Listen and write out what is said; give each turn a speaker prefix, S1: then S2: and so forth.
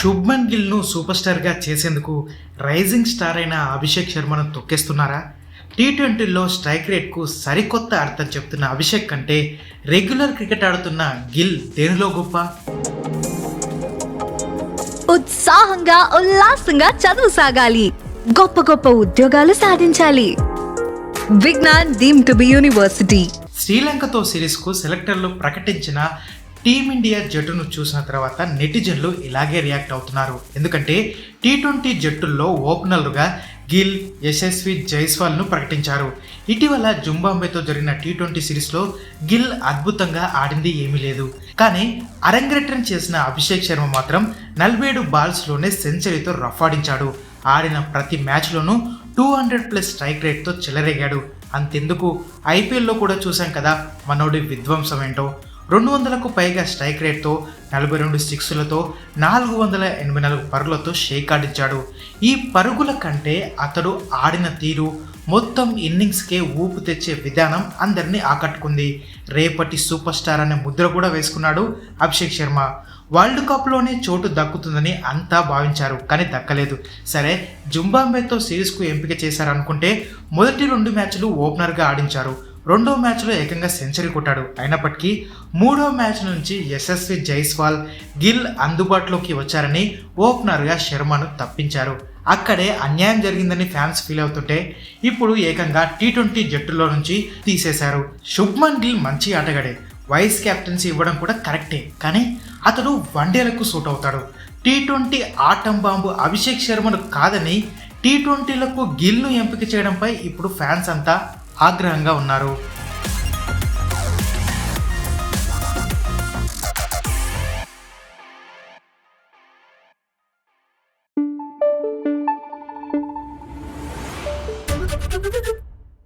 S1: Shubman గిల్ను super స్టార్గా చేసేందుకు rising star అయిన అభిషేక్ శర్మను తొక్కేస్తున్నారా? టీ ట్వంటీలో స్ట్రైక్ రేట్కు సరికొత్త అర్థం చెప్తున్న అభిషేక్ కంటే రెగ్యులర్ క్రికెట్ ఆడుతున్న గిల్ దేనిలో గొప్ప?
S2: ఉత్సాహంగా ఉల్లాసంగా చదువు సాగాలి. గొప్ప గొప్ప ఉద్యోగాలు సాధించాలి. Vignan deemed to be university.
S1: శ్రీలంకతో సిరీస్కు సెలెక్టర్లు ప్రకటించిన టీమిండియా జట్టును చూసిన తర్వాత నెటిజన్లు ఇలాగే రియాక్ట్ అవుతున్నారు. ఎందుకంటే టీ ట్వంటీ జట్టుల్లో ఓపెనర్లుగా గిల్ యశస్వి జైస్వాల్ను ప్రకటించారు. ఇటీవల జుంబాంబేతో జరిగిన టీ ట్వంటీ సిరీస్లో గిల్ అద్భుతంగా ఆడింది ఏమీ లేదు. కానీ అరంగేట్రం చేసిన అభిషేక్ శర్మ మాత్రం నలభై ఏడు బాల్స్లోనే సెంచరీతో రఫాడించాడు ఆడిన ప్రతి మ్యాచ్లోనూ టూ హండ్రెడ్ ప్లస్ స్ట్రైక్ రేట్తో చెలరేగాడు. అంతెందుకు? ఐపీఎల్లో కూడా చూశాం కదా మనోడి విధ్వంసం ఏంటో రెండు వందలకు పైగా స్ట్రైక్ రేట్తో నలభై రెండు సిక్స్లతో నాలుగు వందల ఎనభై నాలుగు పరుగులతో షేక్ ఆడించాడు. ఈ పరుగుల కంటే అతడు ఆడిన తీరు మొత్తం ఇన్నింగ్స్కే ఊపు తెచ్చే విధానం అందరినీ ఆకట్టుకుంది. రేపటి సూపర్ స్టార్ అనే ముద్ర కూడా వేసుకున్నాడు అభిషేక్ శర్మ. వరల్డ్ కప్లోనే చోటు దక్కుతుందని అంతా భావించారు కానీ దక్కలేదు. సరే జుంబాంబేతో సిరీస్కు ఎంపిక చేశారనుకుంటే మొదటి రెండు మ్యాచ్లు ఓపెనర్గా ఆడించారు. రెండో మ్యాచ్లో ఏకంగా సెంచరీ కొట్టాడు. అయినప్పటికీ మూడో మ్యాచ్ నుంచి యశస్వి జైస్వాల్ గిల్ అందుబాటులోకి వచ్చారని ఓపెనర్గా శర్మను తప్పించారు. అక్కడే అన్యాయం జరిగిందని ఫ్యాన్స్ ఫీల్ అవుతుంటే ఇప్పుడు ఏకంగా టీ ట్వంటీ జట్టులో నుంచి తీసేశారు. శుభ్మన్ గిల్ మంచి ఆటగాడే. వైస్ కెప్టెన్సీ ఇవ్వడం కూడా కరెక్టే. కానీ అతడు వన్డేలకు సూట్ అవుతాడు. T twenty atom bomb Abhishek శర్మను కాదని టీ ట్వంటీలకు గిల్ను ఎంపిక చేయడంపై ఇప్పుడు ఫ్యాన్స్ అంతా ఆగ్రహంగా ఉన్నారు.